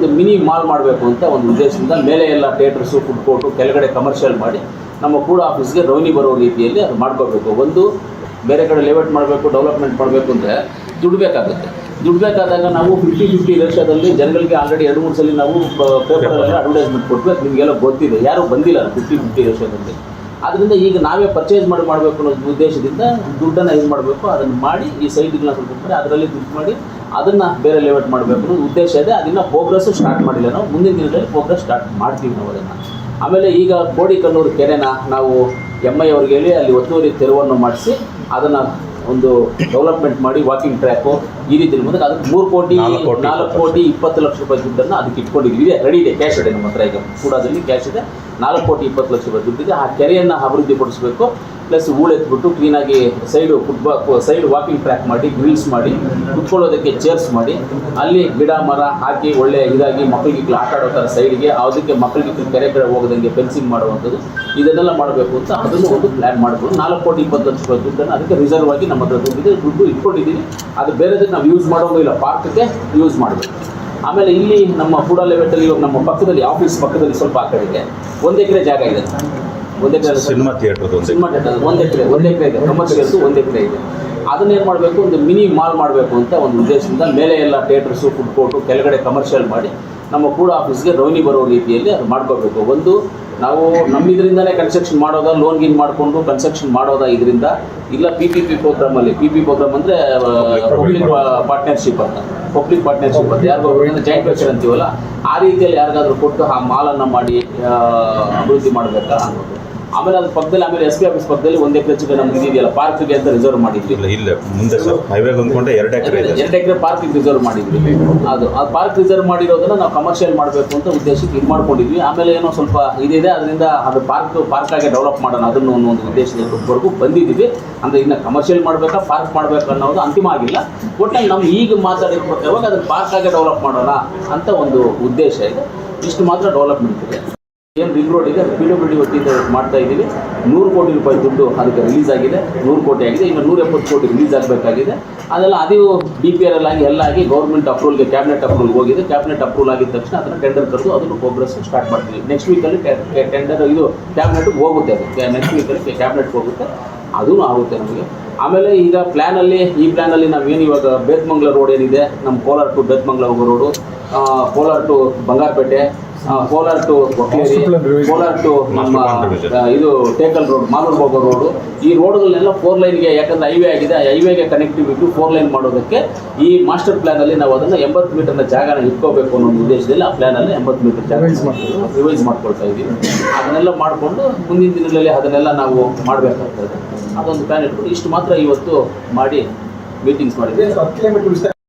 ಒಂದು mini mall ಮಾಡಬೇಕು ಅಂತ ಒಂದು ಉದ್ದೇಶದಿಂದ ಮೇಲೆ ಎಲ್ಲ ಥಿಯೇಟರ್ಸು ಫುಡ್ ಕೋರ್ಟು ಕೆಳಗಡೆ ಕಮರ್ಷಿಯಲ್ ಮಾಡಿ ನಮ್ಮ ಕೂಡ ಆಫೀಸ್ಗೆ ರೌನಿ ಬರೋ ರೀತಿಯಲ್ಲಿ ಅದು ಮಾಡ್ಕೋಬೇಕು ಒಂದು ಬೇರೆ ಕಡೆ ಲೇಔಟ್ ಮಾಡಬೇಕು ಡೆವಲಪ್ಮೆಂಟ್ ಮಾಡಬೇಕು ಅಂದರೆ ದುಡ್ಡು ಬೇಕಾಗುತ್ತೆ. ದುಡ್ಡು ಬೇಕಾದಾಗ ನಾವು ಫಿಫ್ಟಿ ಫಿಫ್ಟಿ ಲಕ್ಷದಲ್ಲಿ ಜನಗಳಿಗೆ ಆಲ್ರೆಡಿ ಎರಡು, ಮೂರು ಸಲ ನಾವು ಪೇಪರಲ್ಲೆಲ್ಲ ಅಡ್ವರ್ಟೈಸ್ಮೆಂಟ್ ಅದು ನಿಮಗೆಲ್ಲ ಗೊತ್ತಿದೆ. ಯಾರೂ ಬಂದಿಲ್ಲ ಫಿಫ್ಟಿ ಫಿಫ್ಟಿ ರೇಷದಲ್ಲಿ ಅದರಿಂದ ಈಗ ನಾವೇ ಪರ್ಚೇಸ್ ಮಾಡಿ ಮಾಡಬೇಕು ಅನ್ನೋ ಉದ್ದೇಶದಿಂದ ದುಡ್ಡನ್ನು ಇದು ಮಾಡಬೇಕು. ಅದನ್ನು ಮಾಡಿ ಈ ಸೈಟ್ಗಳನ್ನ ಸ್ವಲ್ಪ ಮಾಡಿ ಅದರಲ್ಲಿ ದುಡ್ಡು ಮಾಡಿ ಅದನ್ನು ಬೇರೆ ಲೇಔಟ್ ಮಾಡಬೇಕು ಅನ್ನೋ ಉದ್ದೇಶ ಇದೆ. ಅದನ್ನು ಪ್ರೋಗ್ರೆಸ್ಸು ಸ್ಟಾರ್ಟ್ ಮಾಡಿಲ್ಲ ನಾವು. ಮುಂದಿನ ದಿನದಲ್ಲಿ ಪ್ರೋಗ್ರೆಸ್ ಸ್ಟಾರ್ಟ್ ಮಾಡ್ತೀವಿ ನಾವು ಅದನ್ನು. ಆಮೇಲೆ ಈಗ ಕೋಡಿಕನ್ನೂರು ಕೆರೆನ ನಾವು ಎಂ ಐ ಅವ್ರಿಗೆ ಹೇಳಿ ಅಲ್ಲಿ ಒತ್ತುವರಿ ತೆರವನ್ನು ಮಾಡಿಸಿ ಅದನ್ನು ಒಂದು ಡೆವಲಪ್ಮೆಂಟ್ ಮಾಡಿ ವಾಕಿಂಗ್ ಟ್ರ್ಯಾಕು ಈ ರೀತಿ ಮುಂದೆ ಅದಕ್ಕೆ ಮೂರು ಕೋಟಿ ನಾಲ್ಕು ಕೋಟಿ ನಾಲ್ಕು ಕೋಟಿ ಇಪ್ಪತ್ತು ಲಕ್ಷ ರೂಪಾಯಿ ದುಡ್ಡನ್ನು ಅದಕ್ಕೆ ಇಟ್ಕೊಂಡಿದ್ವಿ ಇದೆ ರೆಡಿ ಇದೆ ಕ್ಯಾಶ್ ಇದೆ ನಮ್ಮ ಹತ್ರ ಈಗ. ಕೂಡದಲ್ಲಿ ಕ್ಯಾಶ್ ಇದೆ. ನಾಲ್ಕು ಕೋಟಿ ಇಪ್ಪತ್ತು ಲಕ್ಷ ರೂಪಾಯಿ ದುಡ್ಡಿದೆ. ಆ ಕೆರೆಯನ್ನು ಅಭಿವೃದ್ಧಿಪಡಿಸಬೇಕು. ಪ್ಲಸ್ ಹೂಳೆತ್ಬಿಟ್ಟು ಕ್ಲೀನಾಗಿ ಸೈಡು ಫುಟ್ಬಾ ಸೈಡ್ ವಾಕಿಂಗ್ ಟ್ರ್ಯಾಕ್ ಮಾಡಿ ಗ್ರಿಲ್ಸ್ ಮಾಡಿ, ಕುತ್ಕೊಳ್ಳೋದಕ್ಕೆ ಚೇರ್ಸ್ ಮಾಡಿ, ಅಲ್ಲಿ ಗಿಡ, ಮರ ಹಾಕಿ ಒಳ್ಳೆ ಇದಾಗಿ ಮಕ್ಕಳಿಗೆ ಆಟ ಆಡೋ ಥರ ಸೈಡ್ಗೆ ಅದಕ್ಕೆ ಮಕ್ಕಳಿಗೆ ಕೆರೆ ಕಡೆ ಹೋಗೋದಂಗೆ ಫೆನ್ಸಿಂಗ್ ಮಾಡುವಂಥದ್ದು. ಇದನ್ನೆಲ್ಲ ಮಾಡಬೇಕು ಅಂತ ಅದನ್ನು ಒಂದು ಪ್ಲ್ಯಾನ್ ಮಾಡಿಕೊಂಡು ನಾಲ್ಕು ಕೋಟಿ ಇಪ್ಪತ್ತು ಲಕ್ಷ ರೂಪಾಯಿ ದುಡ್ಡನ್ನು ಅದಕ್ಕೆ ರಿಸರ್ವ್ ಆಗಿ ನಮ್ಮ ಹತ್ರ ದುಡ್ಡಿದೆ. ದುಡ್ಡು ಇಟ್ಕೊಂಡಿದ್ದೀನಿ. ಅದು ಬೇರೆದಕ್ಕೆ ನಾವು ಯೂಸ್ ಮಾಡೋದು ಇಲ್ಲ. ಪಾರ್ಕ್ಗೆ ಯೂಸ್ ಮಾಡಬೇಕು. ಆಮೇಲೆ ಇಲ್ಲಿ ನಮ್ಮ ಕೂಡ ಲೆವೆಟಲ್ಲಿ ಇವಾಗ ನಮ್ಮ ಪಕ್ಕದಲ್ಲಿ ಆಫೀಸ್ ಪಕ್ಕದಲ್ಲಿ ಸ್ವಲ್ಪ ಆ ಇದೆ. ಒಂದು ಎಕರೆ ಜಾಗ ಇದೆ. ಒಂದು ಎಕರೆ ಸಿನಿಮಾ ಥಿಯೇಟರ್ ಸಿನಿಮಾ ಥಿಯೇಟರ್ ಒಂದು ಎಕರೆ ಒಂದು ಎಕರೆ ಇದೆ. ಕಮರ್ಷಿಯಲ್ಸ್ ಒಂದು ಎಕರೆ ಇದೆ. ಅದನ್ನೇನು ಮಾಡಬೇಕು? ಒಂದು ಮಿನಿ ಮಾಲ್ ಮಾಡಬೇಕು ಅಂತ ಒಂದು ಉದ್ದೇಶದಿಂದ ಮೇಲೆ ಎಲ್ಲ ಥಿಯೇಟರ್ಸು ಫುಡ್ ಕೋರ್ಟು ಕೆಳಗಡೆ ಕಮರ್ಷಿಯಲ್ ಮಾಡಿ ನಮ್ಮ ಕೂಡ ಆಫೀಸ್ಗೆ ರೆವೆನ್ಯೂ ಬರೋ ರೀತಿಯಲ್ಲಿ ಅದು ಮಾಡ್ಕೋಬೇಕು ಒಂದು ನಾವು ನಮ್ಮಿದ್ರಿಂದಲೇ ಕನ್ಸ್ಟ್ರಕ್ಷನ್ ಮಾಡೋದ ಲೋನ್ ಗಿನ್ ಮಾಡಿಕೊಂಡು ಕನ್ಸ್ಟ್ರಕ್ಷನ್ ಮಾಡೋದ ಇದರಿಂದ ಇಲ್ಲ ಪಿ ಪಿ ಪಿ ಪ್ರೋಗ್ರಾಮಲ್ಲಿ ಪಿ ಪಿ ಪ್ರೋಗ್ರಾಮ್ ಅಂದರೆ ಪಬ್ಲಿಕ್ ಪಾರ್ಟ್ನರ್ಶಿಪ್ ಅಂತ. ಪಬ್ಲಿಕ್ ಪಾರ್ಟ್ನರ್ಶಿಪ್ ಅಂತ. ಯಾರಿಗೋ ಜಾಯಿಂಟ್ ವೆಚರ್ ಅಂತೀವಲ್ಲ ಆ ರೀತಿಯಲ್ಲಿ ಯಾರಿಗಾದರೂ ಕೊಟ್ಟು ಆ ಮಾಲನ್ನು ಮಾಡಿ ಅಭಿವೃದ್ಧಿ ಮಾಡಬೇಕಾ ಅನ್ನೋದು. ಆಮೇಲೆ ಅದ್ರ ಪಕ್ಕದಲ್ಲಿ ಆಮೇಲೆ ಎಸ್ ಪಿ ಆಫೀಸ್ ಪಕ್ಕದಲ್ಲಿ ಒಂದು ಎಕರೆ ಚಿಕ್ಕ ನಮ್ಗೆ ಇದೆಯಲ್ಲ ಪಾರ್ಕ್ಗೆ ಅಂತ ರಿಸರ್ವ್ ಮಾಡಿದ್ವಿ. ಇಲ್ಲ ಇಲ್ಲ. ಮುಂದೆ ಸರ್ ಹೈವೇಗೆ ಅಂದ್ಕೊಂಡೆ ಎರಡು ಎಕರೆ ಇದೆ ಎರಡು ಎಕರೆ ಪಾರ್ಕ್ ರಿಸರ್ವ್ ಮಾಡಿದ್ವಿ. ಅದು ಆ ಪಾರ್ಕ್ ರಿಸರ್ವ್ ಮಾಡಿರೋದನ್ನ ನಾವು ಕಮರ್ಷಿಯಲ್ ಮಾಡಬೇಕು ಅಂತ ಉದ್ದೇಶಕ್ಕೆ ಇದು ಮಾಡ್ಕೊಂಡಿದ್ವಿ. ಆಮೇಲೆ ಏನೋ ಸ್ವಲ್ಪ ಇದಿದೆ ಅದರಿಂದ ಅದು ಪಾರ್ಕ್ ಪಾರ್ಕ್ ಆಗಿ ಡೆವಲಪ್ ಮಾಡೋಣ ಅದನ್ನು ಅನ್ನೋ ಒಂದು ಉದ್ದೇಶದವರೆಗೂ ಬಂದಿದ್ದೀವಿ. ಅಂದರೆ ಇನ್ನು ಕಮರ್ಷಿಯಲ್ ಮಾಡಬೇಕಾ ಪಾರ್ಕ್ ಮಾಡಬೇಕು ಅನ್ನೋದು ಅಂತಿಮ ಆಗಿಲ್ಲ. ಒಟ್ಟಲ್ಲಿ ನಮ್ಗೆ ಈಗ ಮಾತಾಡಿರೋ ಪ್ರಕಾರವಾಗಿ ಅದನ್ನು ಪಾರ್ಕ್ ಆಗಿ ಡೆವಲಪ್ ಮಾಡೋಣ ಅಂತ ಒಂದು ಉದ್ದೇಶ ಇದೆ. ಇಷ್ಟು ಮಾತ್ರ ಡೆವಲಪ್ಮೆಂಟ್ ಇದೆ. ಏನು ರಿಂಗ್ ರೋಡ್ ಇದೆ ಪಿ ಡಬ್ಲ್ಯೂ ಡಿ ಮಾಡ್ತಾ ಇದ್ದೀವಿ. ನೂರು ಕೋಟಿ ರೂಪಾಯಿ ದುಡ್ಡು ಅದಕ್ಕೆ ರಿಲೀಸ್ ಆಗಿದೆ. ನೂರು ಕೋಟಿ ಆಗಿದೆ. ಇನ್ನು ನೂರ ಎಪ್ಪತ್ತು ಕೋಟಿ ರಿಲೀಸ್ ಆಗಬೇಕಾಗಿದೆ. ಅದೆಲ್ಲ ಅದು ಡಿ ಪಿ ಆರ್ ಎಲ್ ಆಗಿ, ಎಲ್ಲ ಆಗಿ ಗೌರ್ಮೆಂಟ್ ಅಪ್ರೂವಲ್ಗೆ ಕ್ಯಾಬಿನೆಟ್ ಅಪ್ರೂವಲ್ ಹೋಗಿದೆ. ಕ್ಯಾಬಿನೆಟ್ ಅಪ್ರೂವಲ್ ಆಗಿದ ತಕ್ಷಣ ಅದನ್ನು ಟೆಂಡರ್ ಕರೆದು ಅದನ್ನು ಪ್ರೋಗ್ರೆಸ್ ಸ್ಟಾರ್ಟ್ ಮಾಡ್ತೀವಿ. ನೆಕ್ಸ್ಟ್ ವೀಕಲ್ಲಿ ಟೆಂಡರ್ ಇದು ಕ್ಯಾಬಿನೆಟ್ಗೆ ಹೋಗುತ್ತೆ ಅದು. ನೆಕ್ಸ್ಟ್ ವೀಕಲ್ಲಿ ಕ್ಯಾಬಿನೆಟ್ಗೆ ಹೋಗುತ್ತೆ. ಅದೂ ಆಗುತ್ತೆ ನಮಗೆ. ಆಮೇಲೆ ಈಗ ಪ್ಲ್ಯಾನಲ್ಲಿ ಈ ಪ್ಲ್ಯಾನಲ್ಲಿ ನಾವೇನು ಇವಾಗ ಬೇತ್ಮಂಗ್ಲ ರೋಡ್ ಏನಿದೆ ನಮ್ಮ ಕೋಲಾರ ಟು ಬೇತ್ಮಂಗ್ಲ ಹೋಗೋ road Kolar to Bangarapet Kolar to Kolar Kolar to ನಮ್ಮ ಇದು ಟೇಕಲ್ ರೋಡ್ ಮಾಲೂರು ಹೋಗೋ ರೋಡು ಈ ರೋಡ್ಗಳನ್ನೆಲ್ಲ ಫೋರ್ ಲೈನ್ಗೆ ಯಾಕಂದ್ರೆ ಹೈವೇ ಆಗಿದೆ ಹೈವೇಗೆ ಕನೆಕ್ಟಿವಿಟಿ ಫೋರ್ ಲೈನ್ ಮಾಡೋದಕ್ಕೆ ಈ ಮಾಸ್ಟರ್ ಪ್ಲಾನಲ್ಲಿ ನಾವು ಅದನ್ನು ಎಂಬತ್ತು ಮೀಟರ್ನ ಜಾಗನ ಇಟ್ಕೋಬೇಕು ಅನ್ನೋ ಒಂದು ಉದ್ದೇಶದಲ್ಲಿ ಆ ಪ್ಲಾನಲ್ಲಿ ಎಂಬತ್ತು ಮೀಟರ್ ಜಾಗ ರಿವೈಸ್ ಮಾಡ್ಕೊಳ್ತಾ ಇದ್ದೀವಿ. ಅದನ್ನೆಲ್ಲ ಮಾಡಿಕೊಂಡು ಮುಂದಿನ ದಿನಗಳಲ್ಲಿ ಅದನ್ನೆಲ್ಲ ನಾವು ಮಾಡಬೇಕಾಗ್ತದೆ. ಅದೊಂದು ಪ್ಲಾನ್ ಇಟ್ಕೊಂಡು ಇಷ್ಟು ಮಾತ್ರ ಇವತ್ತು ಮಾಡಿ ಮೀಟಿಂಗ್ಸ್ ಮಾಡಿದ್ದೀವಿ.